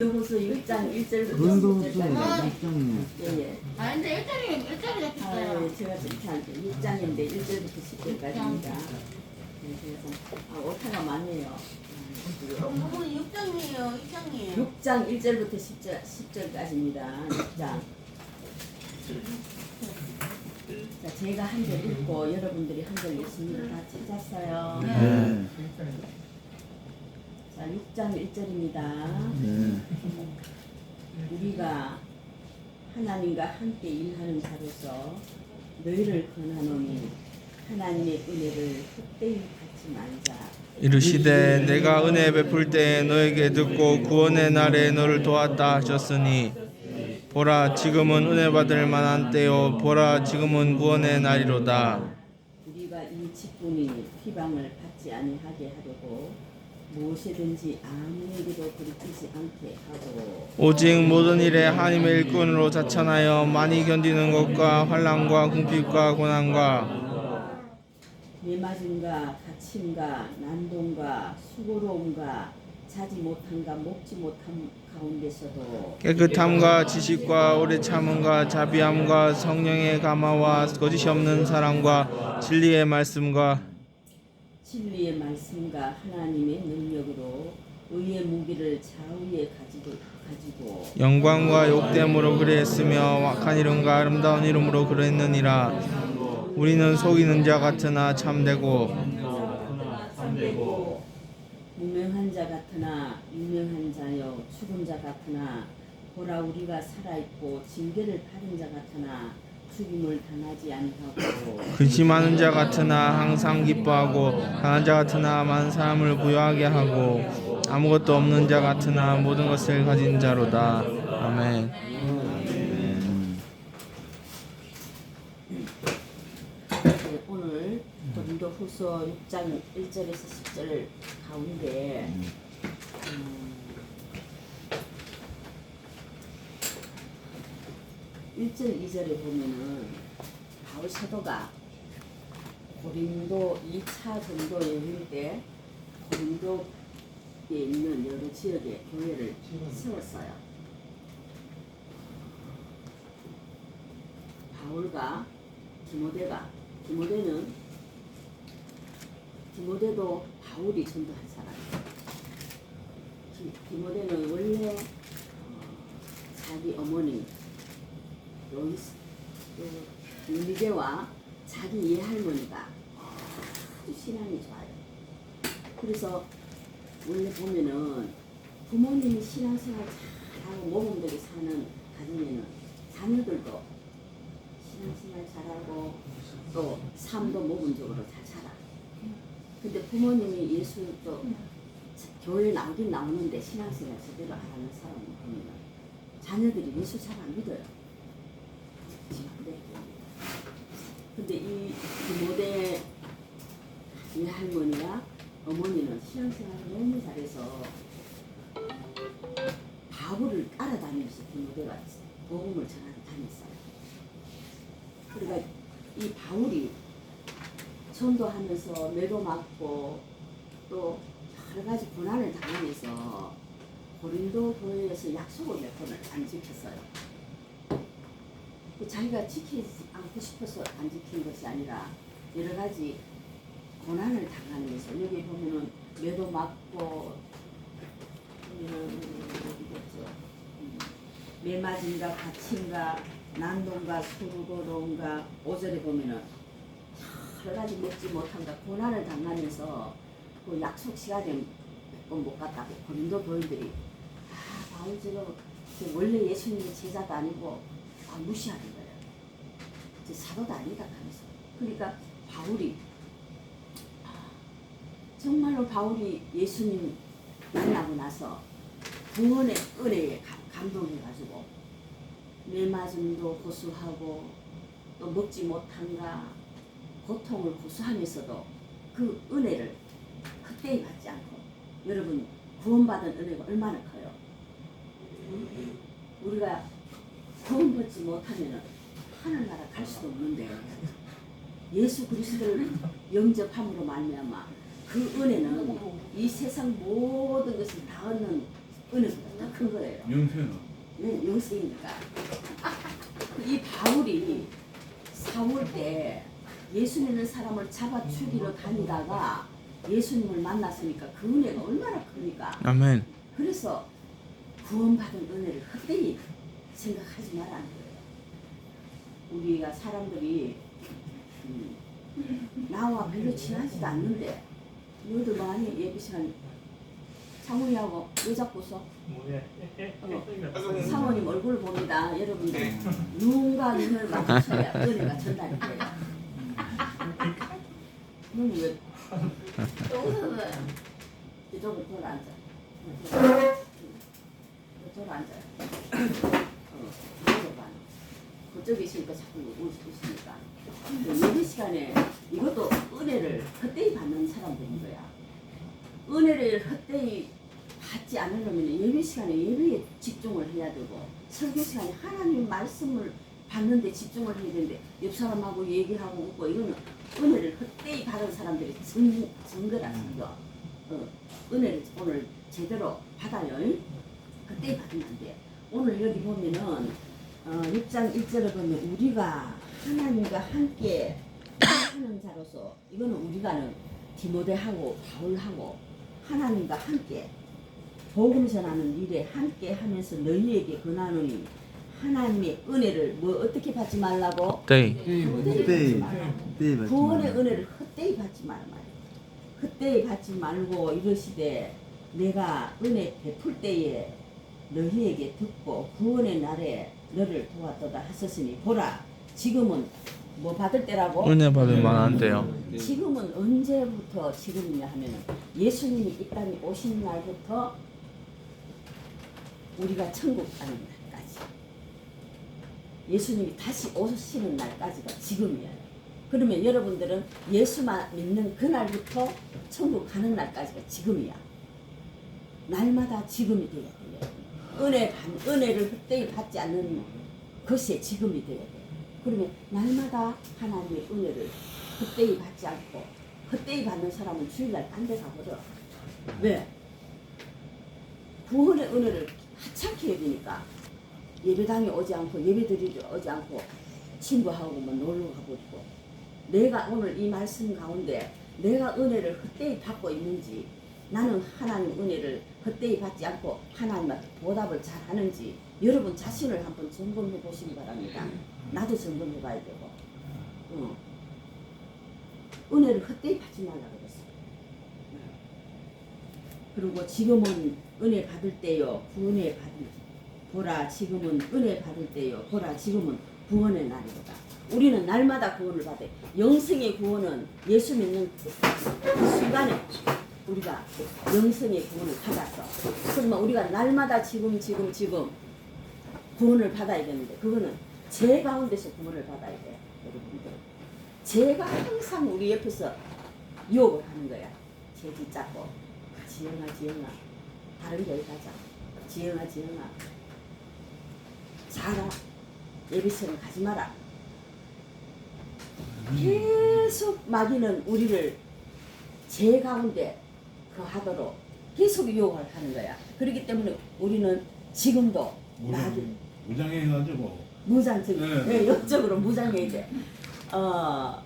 요호수 6장 1절부터 근도수 10절까지. 입장이요. 예, 예. 아 근데 일자리 일자리 아, 잡혔어요. 예, 제가 이렇게 할게 6장인데 1절부터 10절까지입니다. 네, 그래서 아, 오타가 많네요. 부분 6장이에요. 6장이에요. 6장 1절부터 10절, 10절까지입니다. 6장. 자, 제가 한 절 읽고 여러분들이 한 절 읽습니다. 다 찾았어요. 네. 자, 6장 1절입니다. 네. 우리가 하나님과 함께 일하는 자로서 너희를 권하노니 하나님의 은혜를 헛되이 받지 말자. 이르시되 내가 은혜 베풀 때에 너에게 듣고 구원의 날에 너를 도왔다 하셨으니 보라 지금은 은혜 받을 만한 때요 보라 지금은 구원의 날이로다 우리가 이 직분이 비방을 받지 아니하게 하려고 무엇이든지 아무 일에도 부딪히지 않게 하고 오직 모든 일에 하나님의 일꾼으로 자천하여 많이 견디는 것과 환난과 궁핍과 고난과 매맞음과 다침과 난동과 수고로움과 자지 못함과 먹지 못함 가운데서도 깨끗함과 지식과 오래 참음과 자비함과 성령의 감화와 거짓이 없는 사랑과 진리의 말씀과 진리의 말씀과 하나님의 능력으로 의의 무기를 좌우에 가지고 가지고 영광과 욕됨으로 그리했으며 악한 이름과 아름다운 이름으로 그랬느니라. 우리는 속이는 자 같으나 참되고 참되고 무명한 자 같으나 유명한 자여 죽은 자 같으나 보라 우리가 살아 있고 징계를 받은 자 같으나 죽임을 당하지 아니하고 근심하는 자 같으나 항상 기뻐하고 강한 자 같으나 많은 사람을 부유하게 하고 아무것도 없는 자 같으나 모든 것을 가진 자로다. 아멘. 네, 오늘 고린도 후서 6장 1절에서 10절 가운데 음, 1절 2절에 보면은 바울 사도가 고린도 2차 전도 여행 때 고린도에 있는 여러 지역에 교회를 세웠어요. 바울과 디모데가 디모데는 디모데도 바울이 전도한 사람이에요. 디- 디모데는 원래 어, 자기 어머니 그 유리게와 자기 예할머니가 아주 신앙이 좋아요. 그래서 원래 보면은 부모님이 신앙생활 잘하고 모범되게 사는 가정에는 자녀들도 신앙생활 잘하고 또 삶도 모범적으로 잘 살아. 근데 부모님이 예수도 교회 나오긴 나오는데 신앙생활 제대로 안 하는 사람을 보면 자녀들이 예수 잘 안 믿어요. 네. 근데 이 디모데 이 할머니와 어머니는 신앙생활을 너무 잘해서 바울을 따라다니면서 디모데가 복음을 전하러 다녔어요. 그러니까 이 바울이 전도하면서 매도 맞고 또 여러 가지 고난을 당하면서 고린도 교회에서 약속을 몇 번을 안 지켰어요. 그 자기가 지키지 않고 싶어서 안 지킨 것이 아니라 여러 가지 고난을 당하면서 여기 보면은 매도 맞고 음? 음, 매맞음과 다침과 난동과 수고로움과 오절에 보면은 여러 가지 먹지 못한다 고난을 당하면서 그 약속 시간에 몇번못 갔다고 고린도 교인들이 아 바울 지금 원래 예수님의 제자도 아니고 아, 무시하는. 이제 사도도 아니다 하면서 그러니까 바울이 아, 정말로 바울이 예수님 만나고 나서 구원의 은혜에 감- 감동해가지고 매맞음도 고수하고 또 먹지 못한가 고통을 고수하면서도 그 은혜를 헛되이 받지 않고 여러분 구원받은 은혜가 얼마나 커요. 우리가 구원받지 못하면 하늘나라 갈 수도 없는데 예수 그리스도를 영접함으로 말미암아 그 은혜는 이 세상 모든 것을 다 얻는 은혜보다 더 큰 거예요. 영생아. 네, 영생이니까. 이 바울이 사울 때 예수 믿는 사람을 잡아 죽이러 다니다가 예수님을 만났으니까 그 은혜가 얼마나 큽니까? 아멘. 그래서 구원받은 은혜를 헛되이 생각하지 거예요. 우리가 사람들이 음, 나와 별로 친하지도 않는데 너희들 많이 예배 시간 장훈이하고 왜 자꾸 써? 어, 사모님 얼굴을 봅니다. 여러분들 눈과 눈을 마주쳐야 은혜가 전달이 돼요. 눈이 왜또 웃어서요. 이쪽으로 돌아 앉아. 이쪽으로 앉아요. 어, 이쪽으로 봐. 그쪽에 있으니까 자꾸. 근데 예배 시간에 이것도 은혜를 헛되이 받는 사람들인 거야. 은혜를 헛되이 받지 않으려면 예배 시간에 예배에 집중을 해야 되고 설교 시간에 하나님 말씀을 받는데 집중을 해야 되는데 옆 사람하고 얘기하고 웃고 이거는 은혜를 헛되이 받은 사람들이 증, 증거라 증거. 어, 은혜를 오늘 제대로 받아요. 잉? 그때 받으면 안 돼. 오늘 여기 보면은 어, 6장 1절에 보면 우리가 하나님과 함께 하는 자로서 이거는 우리가는 디모데하고 바울하고 하나님과 함께 복음 전하는 일에 함께 하면서 너희에게 권하노니 하나님의 은혜를 뭐 어떻게 받지 말라고 네. 헛되이 받지 말라. 네. 구원의 은혜를 헛되이 받지 말라. 헛되이 받지 말고 이러시되 내가 은혜 베풀 때에 너희에게 듣고 구원의 날에 너를 도왔도다 하셨으니 보라 지금은 뭐 받을 때라고 은혜 받을 만한데요. 지금은 언제부터 지금이냐 하면은 예수님이 이 땅에 오신 날부터 우리가 천국 가는 날까지 예수님이 다시 오시는 날까지가 지금이에요. 그러면 여러분들은 예수만 믿는 그날부터 천국 가는 날까지가 지금이야. 날마다 지금이 돼야 돼요. 은혜 받, 은혜를 헛되이 받지 않는 것이 지금이 돼야 돼요. 그러면 날마다 하나님의 은혜를 헛되이 받지 않고 헛되이 받는 사람은 주일날 딴 데 가버려. 왜? 구원의 은혜를 하찮게 여기니까 예배당에 오지 않고 예배드리러 오지 않고 친구하고 뭐 놀러 가버리고 내가 오늘 이 말씀 가운데 내가 은혜를 헛되이 받고 있는지 나는 하나님 은혜를 헛되이 받지 않고 하나님한테 보답을 잘 하는지 여러분 자신을 한번 점검해 보시기 바랍니다. 나도 점검해 봐야 되고 어. 은혜를 헛되이 받지 말라 그랬어. 그리고 지금은 은혜 받을 때요 구원의 받을 보라 지금은 은혜 받을 때요 보라 지금은 구원의 날이로다. 우리는 날마다 구원을 받아. 영생의 구원은 예수 믿는 그 순간에 우리가 영생의 구원을 받았어. 그러면 우리가 날마다 지금 지금 지금 구원을 받아야 되는데 그거는 죄 가운데서 구원을 받아야 돼 여러분들. 죄가 항상 우리 옆에서 유혹을 하는 거야. 죄 붙잡고 지영아 지영아 다른 교회 가자. 지영아 지영아 자라 예비처럼 가지 마라. 계속 마귀는 우리를 죄 가운데 거하도록 계속 유혹을 하는 거야. 그렇기 때문에 우리는 지금도 마귀 무장해가지고 무장적, 네. 네, 역적으로 무장해야 돼. 어,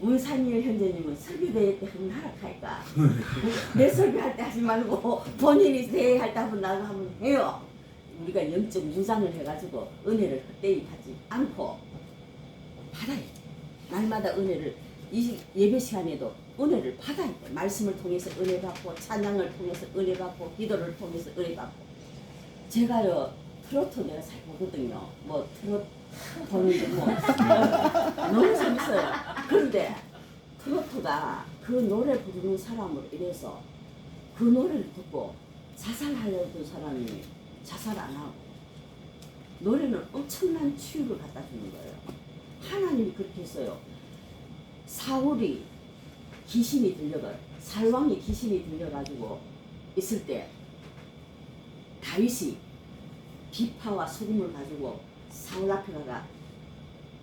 문상일 현재님은 설교대회 때 한번 하라 할까? 내 설교할 때 하지 말고 본인이 대회 할 때 한번 나가 한번 해요. 우리가 영적 무장을 해가지고 은혜를 헛되이 하지 않고 받아야 돼. 날마다 은혜를 이 예배 시간에도 은혜를 받아야 돼. 말씀을 통해서 은혜 받고 찬양을 통해서 은혜 받고 기도를 통해서 은혜 받고 제가요 트로트 내가 잘 보거든요. 뭐 트로트 보는데 뭐 너무 재밌어요. 그런데 트로트가 그 노래 부르는 사람으로 이래서 그 노래를 듣고 자살하려던 사람이 자살 안 하고 노래는 엄청난 치유를 갖다 주는 거예요. 하나님이 그렇게 했어요. 사울이 귀신이 들려가 살왕이 귀신이 들려가지고 있을 때 다윗이 비파와 소금을 가지고 사울 앞에 가가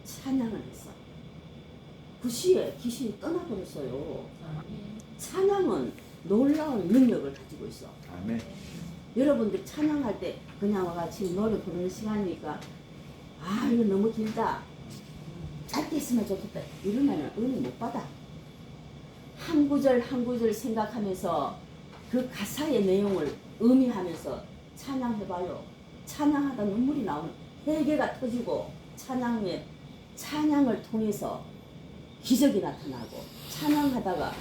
찬양을 했어. 그 시에 귀신이 떠나버렸어요. 찬양은 놀라운 능력을 가지고 있어. 아멘. 여러분들 찬양할 때 그냥 와가 지금 노래 부르는 시간이니까 아 이거 너무 길다 짧게 했으면 좋겠다 이러면 은혜 못 받아 한 구절 한 구절 생각하면서 그 가사의 내용을 의미하면서 찬양해봐요. 찬양하다 눈물이 나오는 회개가 터지고 찬양에 찬양을 통해서 기적이 나타나고 찬양하다가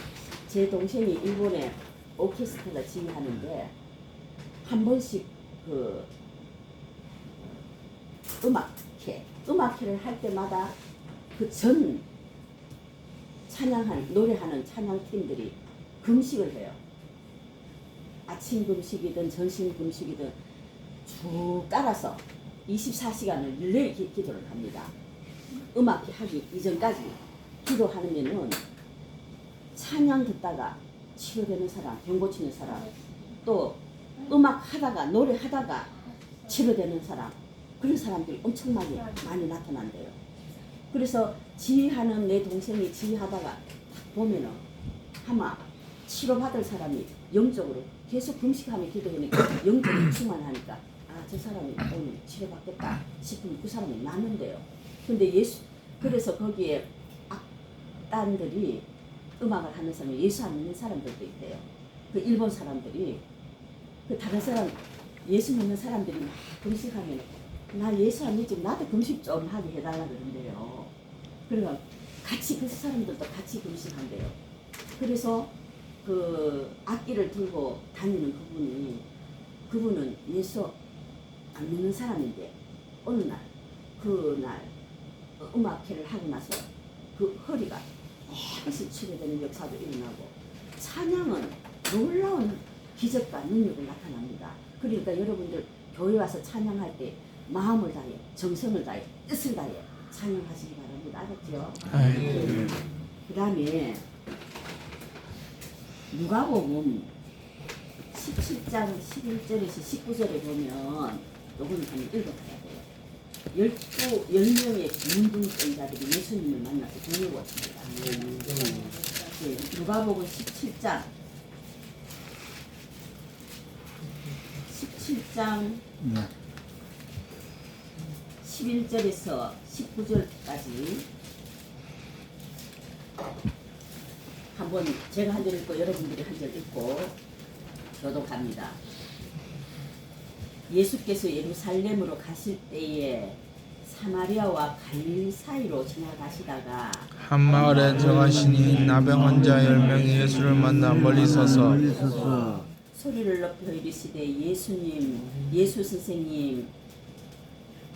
제 동생이 일본에 오케스트라 지휘하는데 한 번씩 그 음악회 음악회를 할 때마다 그 전 찬양한 노래하는 찬양 팀들이 금식을 해요. 아침 금식이든 점심 금식이든 쭉 따라서 24시간을 릴레이 기- 기도를 합니다. 음악회 하기 이전까지 기도하면은 찬양 듣다가 치료되는 사람, 병 고치는 사람, 또 음악 하다가 노래 하다가 치료되는 사람, 그런 사람들이 엄청나게 많이 나타난대요. 그래서 지휘하는 내 동생이 지휘하다가 딱 보면은 아마 치료받을 사람이 영적으로 계속 금식하며 기도하니까 영적으로 충만하니까 아 저 사람이 오늘 치료받겠다 싶으면 그 사람이 낫는데요. 근데 예수 그래서 거기에 악단들이 음악을 하는 사람이 예수 안 믿는 사람들도 있대요. 그 일본 사람들이 그 다른 사람 예수 믿는 사람들이 막 금식하면 나 예수 안 믿지 나도 금식 좀 하게 해달라 그런대요. 그래가 같이 그 사람들도 같이 금식한대요. 그래서 그 악기를 들고 다니는 그분이 그분은 예수 안 믿는 사람인데 어느 날 그날 음악회를 하고 나서 그 허리가 깨끗이 치료되는 역사도 일어나고 찬양은 놀라운 기적과 능력을 나타납니다. 그러니까 여러분들 교회 와서 찬양할 때 마음을 다해 정성을 다해 뜻을 다해 찬양하시기 바랍니다. 알았죠? 아이, 그 다음에 누가복음 17장 11절에서 19절에 보면 요거는 한번 읽어봐야 돼요. 열두, 열 명의 문둥병자들이 예수님을 만나서 동요했습니다. 네, 누가복음 17장 17장 11절에서 19절까지 한번 제가 한 절 읽고 여러분들이 한 절 읽고 교독합니다. 예수께서 예루살렘으로 가실 때에 사마리아와 갈릴리 사이로 지나가시다가 한 마을에 들어가시니 나병 환자 열 명이 예수를 만나 멀리 서서 소리를 높여 이르시되 예수님 예수 선생님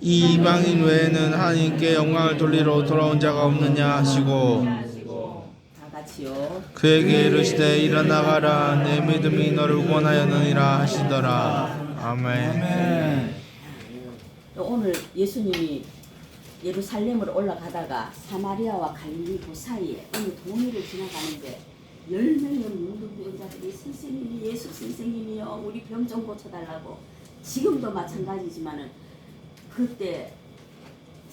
이 이방인 외에는 하나님께 영광을 돌리러 돌아온 자가 없느냐 하시고 그에게 이르시되 일어나가라 내 믿음이 너를 구원하였느니라 하시더라. 아멘. 오늘 예수님이 예루살렘으로 올라가다가 사마리아와 갈릴리 그 사이에 어느 동네를 지나가는데 열 명의 문둥병자들이 선생님이 예수 선생님이요 우리 병 좀 고쳐달라고 지금도 마찬가지지만은 그때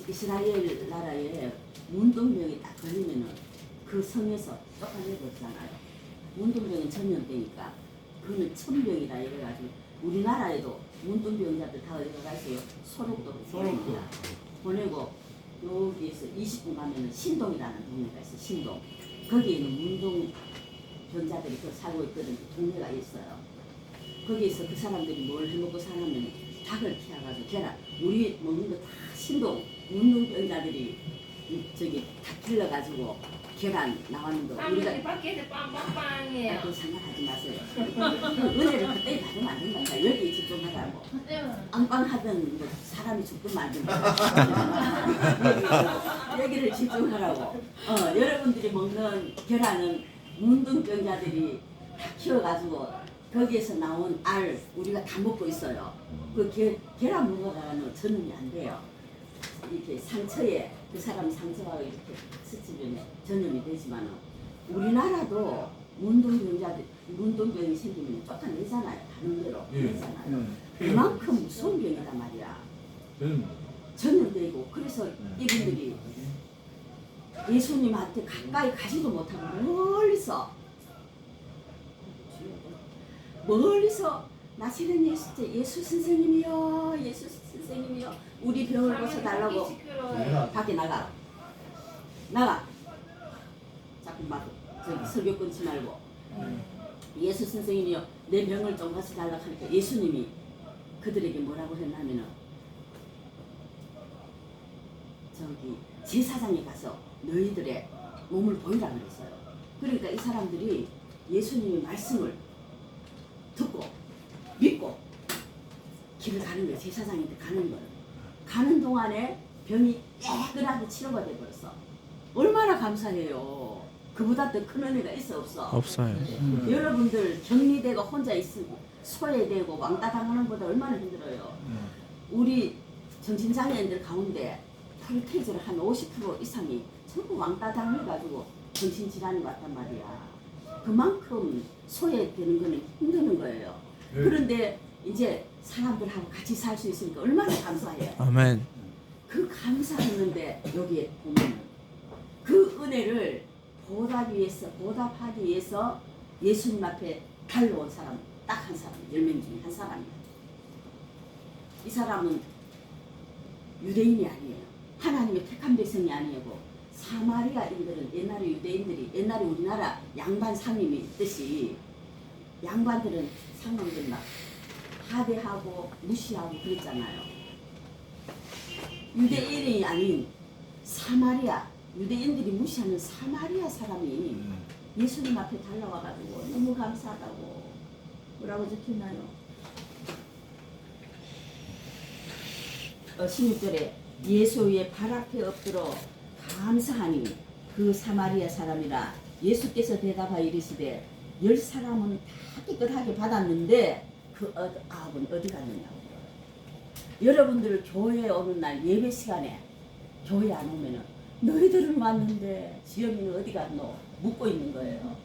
이스라엘 나라에 문둥병이 딱 걸리면은 그 성에서 쫓아내버리잖아요. 문둥병은 전염되니까 그거는 천병이라 이래가지고 우리나라에도 문둥병자들 다 어디가 가있어요? 소록도로 보냅니다. 보내고 여기에서 20분 가면은 신동이라는 동네가 있어요. 신동. 거기에는 문둥병자들이 그 살고 있거든. 그 동네가 있어요. 거기에서 그 사람들이 뭘 해먹고 사냐면 닭을 키워가지고 계란 우리 먹는 거 다 신동 문둥병자들이 이- 저기 닭 길러가지고 계란 나왔는 거 우리가 빵이 밖에서 빵빵빵이에요. 그 상관하지 마세요. 그 은혜를 그때 받으면 안 된다니까 여기 집중하라고. 빵빵하던 뭐 사람이 죽든 말든 여기- 여기를 집중하라고. 어, 여러분들이 먹는 계란은 문둥병자들이 다 키워가지고 거기에서 나온 알 우리가 다 먹고 있어요. 그 계, 계란 먹어가는 전염이 안 돼요. 이렇게 상처에 그 사람 상처가 이렇게 스치면 전염이 되지만은 우리나라도 문동병자들 문동병이 생기면 쫓아내잖아요. 다른 데로 예. 내잖아요. 그만큼 무서운 병이단 말이야. 저는 전염되고 그래서 이분들이 예수님한테 가까이 가지도 못하고 멀리서 멀리서 나시는 예수, 예수 선생님이요 예수 선생님이요 우리 병을 고쳐달라고. 밖에 나가. 나가. 자꾸 막 저기 설교 끊지 말고. 예수 선생님이요 내 병을 좀 고쳐달라고 하니까 예수님이 그들에게 뭐라고 했냐면은 저기 제사장에 가서 너희들의 몸을 보이라 그랬어요. 그러니까 이 사람들이 예수님의 말씀을 듣고 믿고 길을 가는 거예요. 제사장한테 가는 거예요. 가는 동안에 병이 깨끗하게 치료가 돼버렸어. 얼마나 감사해요. 그보다 더 큰 은혜가 있어 없어? 없어요. 여러분들 격리되고 혼자 있고 소외되고 왕따 당하는 것보다 얼마나 힘들어요. 우리 정신장애인들 가운데 풀테이즈를 한 50% 이상이 전부 왕따 당해가지고 정신질환이 왔단 말이야. 그만큼 소외되는 거는 힘드는 거예요. 네. 그런데 이제 사람들하고 같이 살 수 있으니까 얼마나 감사해요. 아멘. 그 감사했는데 여기에 보면 그 은혜를 보답하기 위해서 보답하기 위해서 예수님 앞에 달려온 사람 딱 한 사람 열 명 중에 한 사람이야. 이 사람은 유대인이 아니에요. 하나님의 택한 백성이 아니고 사마리아인들은 옛날에 유대인들이 옛날에 우리나라 양반 상임이 있듯이 양반들은 상관들 막 하대하고 무시하고 그랬잖아요. 유대인이 아닌 사마리아 유대인들이 무시하는 사마리아 사람이 예수님 앞에 달려와가지고 너무 감사하다고 뭐라고 적혀있나요? 어, 16절에 예수 위에 발 앞에 엎드려 감사하니 그 사마리아 사람이라 예수께서 대답하여 이르시되 열 사람은 다 깨끗하게 받았는데 그 어, 아합은 어디 갔느냐고 여러분들 교회에 오는 날 예배 시간에 교회 안 오면은 너희들은 왔는데 지영이는 어디 갔노? 묻고 있는 거예요.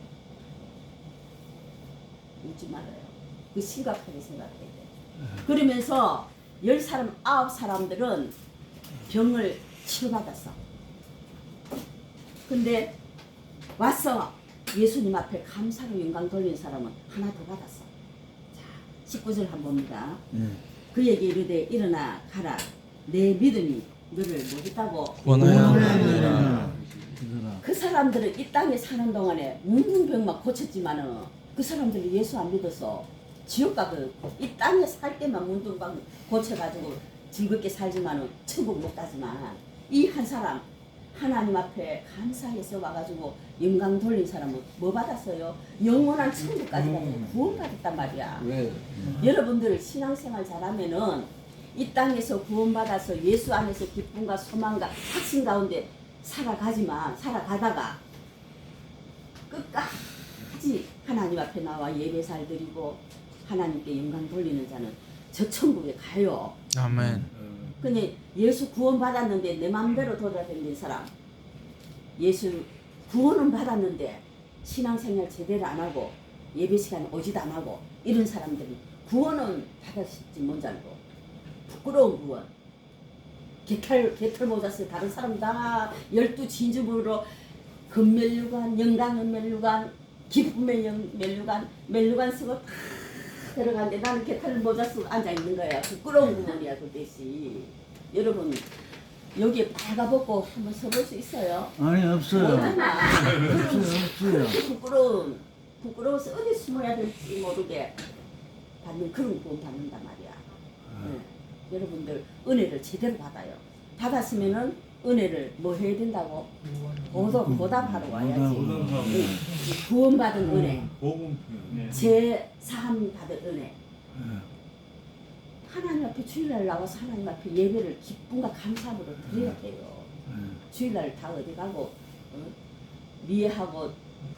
웃지 말아요. 그 심각하게 생각해야 돼. 그러면서 열 사람, 아홉 사람들은 병을 치료받았어. 근데 와서 예수님 앞에 감사로 영광 돌린 사람은 하나 더 받았어. 자, 19절 한번 봅니다. 그에게 이르되 일어나 가라. 내 믿음이 너를 뭐겠다고 원하여 그 사람들은 이 땅에 사는 동안에 문둥병만 고쳤지만은 그 사람들이 예수 안 믿어서 지옥 가그 이 땅에 살 때만 문둥병 고쳐가지고 즐겁게 살지만은 천국 못 가지만 이 한 사람 하나님 앞에 감사해서 와가지고 영광 돌린 사람은 뭐 받았어요? 영원한 천국까지 가서 구원받았단 말이야. 왜? 여러분들 신앙생활 잘하면은 이 땅에서 구원받아서 예수 안에서 기쁨과 소망과 확신 가운데 살아가지만 살아가다가 끝까지 하나님 앞에 나와 예배살 드리고 하나님께 영광 돌리는 자는 저 천국에 가요. 아멘. 근데 예수 구원 받았는데 내 마음대로 돌아다니는 사람. 예수 구원은 받았는데 신앙생활 제대로 안 하고 예배 시간 오지도 안 하고 이런 사람들이 구원은 받았을지 뭔지 알고. 부끄러운 구원. 개털 개털 모자스 다른 사람 다 열두 진주문으로 금멜류관 영광은 멜류관 기쁨의 영, 멜류관 멜류관 쓰고 다 들어가는데 나는 개털 모자 쓰고 앉아 있는 거야 부끄러운 구원이야 그 대신 여러분 여기에 빨가벗고 한번 서볼 수 있어요? 아니 없어요. 없어요 없어요. 부끄러운 부끄러워서 어디 숨어야 될지 모르게 받는 그런 구원 받는단 말이야. 네. 여러분들 은혜를 제대로 받아요. 받았으면은 은혜를 뭐 해야 된다고? 보답 보답하러 와야지. 보답하고. 응. 구원받은 은혜, 복음. 제 사함 받은 은혜. 예. 하나님 앞에 주일날 나와서 하나님 앞에 예배를 기쁨과 감사함으로 드려야 돼요. 예. 주일날 다 어디 가고 어? 미애하고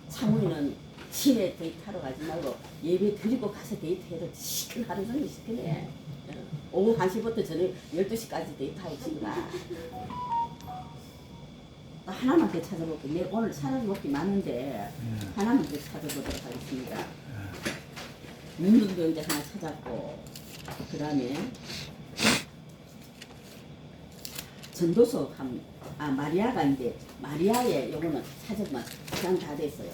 창훈이는 시내 데이트하러 가지 말고 예배 드리고 가서 데이트해도 시큰 하루 종일 시큰해. 어, 오후 1시부터 저녁 12시까지 데이트하고 친구가. 또 하나만 더 찾아볼게요. 내 오늘 먹기 많은데 하나만 더 찾아보도록 하겠습니다. 민둥도 이제 하나 찾았고 그 다음에 전도서 한, 아 마리아가 이제 마리아의 요거는 찾으면 시간 다 됐어요.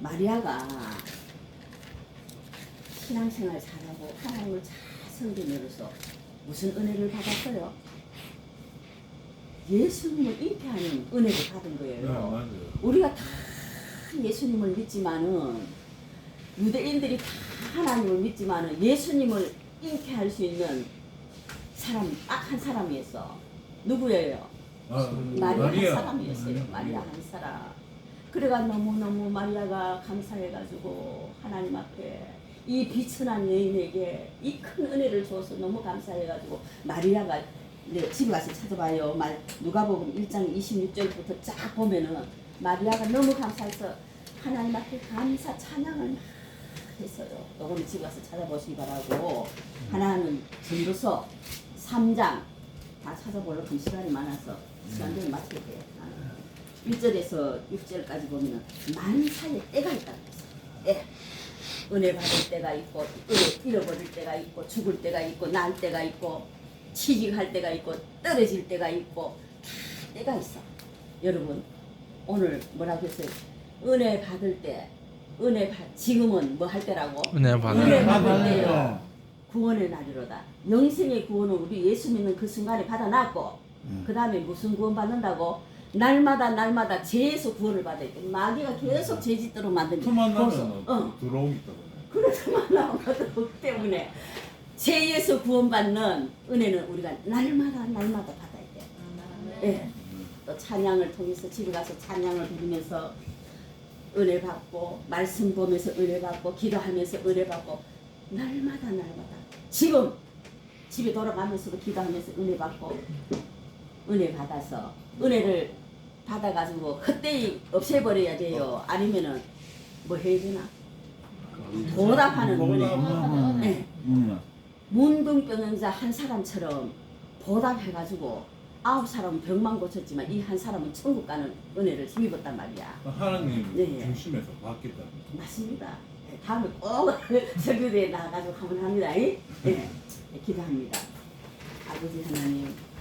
마리아가 신앙생활 잘하고 하나님을 잘 섬기면서 무슨 은혜를 받았어요? 예수님을 잉태하는 은혜를 받은 거예요. 맞아요. 우리가 다 예수님을 믿지만은 유대인들이 다 하나님을 믿지만은 예수님을 잉태할 수 있는 사람 딱 한 사람이었어. 누구예요? 아, 마리아 한 마리아. 사람이었어요. 마리아 한 사람. 그래가 너무너무 마리아가 감사해가지고 하나님 앞에 이 비천한 여인에게 이 큰 은혜를 줘서 너무 감사해가지고 마리아가 네, 집에 가서 찾아봐요. 말 누가복음 1장 26절부터 쫙 보면은 마리아가 너무 감사해서 하나님 앞에 감사 찬양을 막 했어요. 요거는 집에 가서 찾아보시기 바라고 하나는 전도서 3장 다 찾아보려고 좀 시간이 많아서 시간 되면 마칠게요. 1절에서 6절까지 보면은 만사의 때가 있다고 했어요. 때. 은혜 받을 때가 있고 은혜 잃어버릴 때가 있고 죽을 때가 있고 날 때가 있고 취직할 때가 있고 떨어질 때가 있고 다 때가 있어. 여러분 오늘 뭐라고 했어요? 은혜 받을 때 은혜 받 지금은 뭐 할 때라고? 은혜 받을 은혜 때. 받을 때요. 구원의 날이로다. 영생의 구원은 우리 예수 믿는 그 순간에 받아놨고 그 다음에 무슨 구원 받는다고? 날마다 날마다 죄에서 구원을 받아야 돼. 마귀가 계속 죄짓도록 만드는 그만 거기서, 나면 어. 들어오기 때문에. 그래서 만나고 그렇기 때문에 죄에서 구원받는 은혜는 우리가 날마다 날마다 받아야 돼. 예. 또 찬양을 통해서 집에 가서 찬양을 부르면서 은혜 받고 말씀 보면서 은혜 받고 기도하면서 은혜 받고 날마다 날마다 지금 집에 돌아가면서도 기도하면서 은혜 받고 은혜 받아서 은혜를 받아가지고 헛되이 없애버려야 돼요. 아니면은 뭐 해야 되나? 보답하는 은혜. 보답하는 네. 응. 문둥병자 한 사람처럼 보답해가지고 아홉 사람은 병만 고쳤지만 이 한 사람은 천국 가는 은혜를 힘입었단 말이야. 하나님 네. 중심에서 때문에. 맞습니다. 네, 다음에 꼭 설교대에 나가가지고 한번 합니다. 이? 네, 기도합니다. 아버지 하나님,